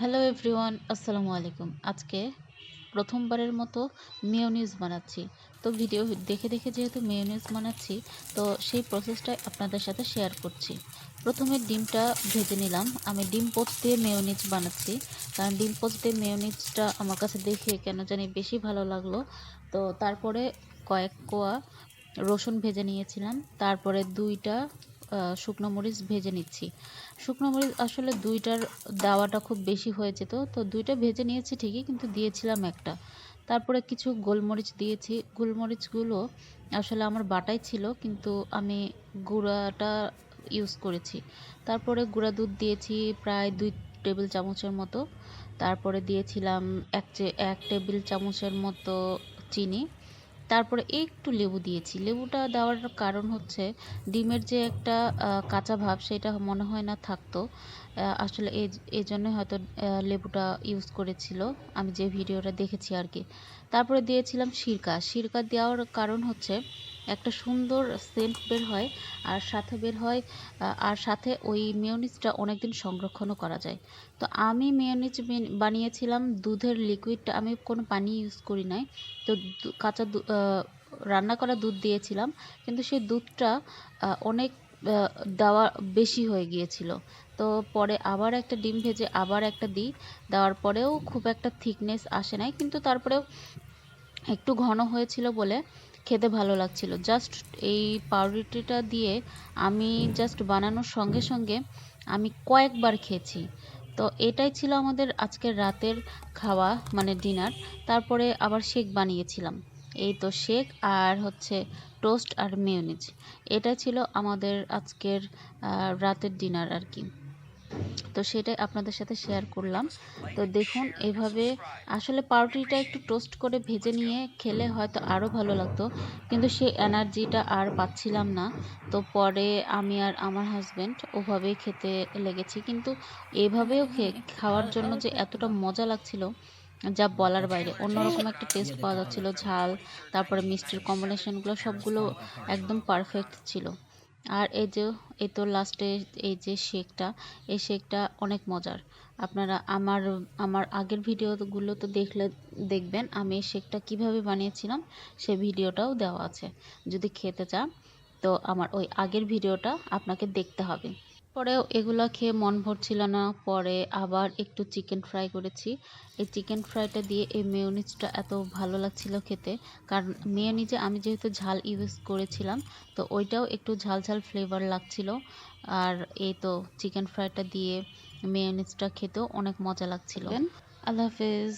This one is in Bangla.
হ্যালো এভরিওয়ান আসসালামু আলাইকুম। আজকে প্রথমবারের মতো মেয়োনিজ বানাচ্ছি। তো ভিডিও দেখে দেখে যেহেতু মেয়োনিজ বানাচ্ছি, তো সেই প্রসেসটাই আপনাদের সাথে শেয়ার করছি। প্রথমে ডিমটা ভেজে নিলাম। আমি ডিম পোচ দিয়ে মেয়োনিজ বানাচ্ছি। কারণ ডিম পোচ দিয়ে মেয়োনিজটা আমার কাছে দেখে কেন জানি বেশি ভালো লাগল। তো তারপরে কয়েক কোয়া রসুন ভেজে নিয়েছিলাম। তারপরে দুইটা শুকনো মরিচ ভেজে নিচ্ছি। শুকনো মরিচ আসলে দুইটার দাওয়াটা খুব বেশি হয়েছে তো তো দুইটা ভেজে নিয়েছি ঠিকই, কিন্তু দিয়েছিলাম একটা। তারপরে কিছু গোলমরিচ দিয়েছি। গোলমরিচগুলো আসলে আমার বাটাই ছিল, কিন্তু আমি গুঁড়াটা ইউজ করেছি। তারপরে গুঁড়া দুধ দিয়েছি প্রায় দুই টেবিল চামচের মতো। তারপরে দিয়েছিলাম এক এক টেবিল চামচের মতো চিনি। তারপরে একটু লেবু দিয়েছি। লেবুটা দেওয়ার কারণ হচ্ছে ডিমের যে একটা কাঁচা ভাব সেটা মনে হয় না থাকতো। আসলে এই জন্যই হয়তো লেবুটা ইউজ করেছিল। আমি যে ভিডিওটা দেখেছি আর কি। তারপরে দিয়েছিলাম সিরকা। সিরকা দেওয়ার কারণ হচ্ছে একটা সুন্দর সেন্ট বের হয়, আর সাথে বের হয় আর সাথে ওই মেয়নিজটা অনেকদিন সংরক্ষণও করা যায়। তো আমি মেয়নিজ বানিয়েছিলাম, দুধের লিকুইডটা আমি কোনো পানি ইউজ করি নাই। তো কাঁচা রান্না করা দুধ দিয়েছিলাম, কিন্তু সেই দুধটা অনেক দেওয়া বেশি হয়ে গিয়েছিল। তো পরে আবার একটা ডিম ভেজে আবার একটা দিই, দেওয়ার পরেও খুব একটা থিকনেস আসে নাই, কিন্তু তারপরেও একটু ঘন হয়েছিল বলে খেতে ভালো লাগছিল। জাস্ট এই পাউরুটিটা দিয়ে আমি জাস্ট বানানোর সঙ্গে সঙ্গে আমি কয়েকবার খেয়েছি। তো এটাই ছিল আমাদের আজকের রাতের খাওয়া মানে ডিনার তারপরে আবার শেক বানিয়েছিলাম। এই তো শেক আর হচ্ছে টোস্ট আর মেয়নিজ এটা ছিল আমাদের আজকের রাতের ডিনার আর কি। তো সেটাই আপনাদের সাথে শেয়ার করলাম। তো দেখুন, এভাবে আসলে পাউরুটিটা একটু টোস্ট করে ভেজে নিয়ে খেলে হয়তো আরও ভালো লাগতো। কিন্তু সেই এনার্জিটা আর পাচ্ছিলাম না। তো পরে আমি আর আমার হাজব্যান্ড ওভাবেই খেতে লেগেছি। কিন্তু এভাবেও খাওয়ার জন্য যে এতটা মজা লাগছিল, যা বলার বাইরে। অন্যরকম একটা টেস্ট পাওয়া যাচ্ছিল, ঝাল, তারপরে মিষ্টির কম্বিনেশনগুলো সবগুলো একদম পারফেক্ট ছিল। আর এই যে, এই তো লাস্টে এই যে শেকটা, এই শেকটা অনেক মজার। আপনারা আমার আমার আগের ভিডিওগুলো তো দেখলে, দেখবেন আমি এই শেকটা কীভাবে বানিয়েছিলাম, সে ভিডিওটাও দেওয়া আছে। যদি খেতে চান, তো আমার ওই আগের ভিডিওটা আপনাকে দেখতে হবে। পরেও এগুলো খেয়ে মন ভরছিল না। পরে আবার একটু চিকেন ফ্রাই করেছি। এই চিকেন ফ্রাইটা দিয়ে এই মেয়নিজটা এত ভালো লাগছিল খেতে। কারণ মেয়নিজে আমি যেহেতু ঝাল ইউজ করেছিলাম, তো ওইটাও একটু ঝাল ঝাল ফ্লেভার লাগছিল। আর এই তো চিকেন ফ্রাইটা দিয়ে মেয়নিজটা খেতেও অনেক মজা লাগছিল। আল্লাহ হাফেজ।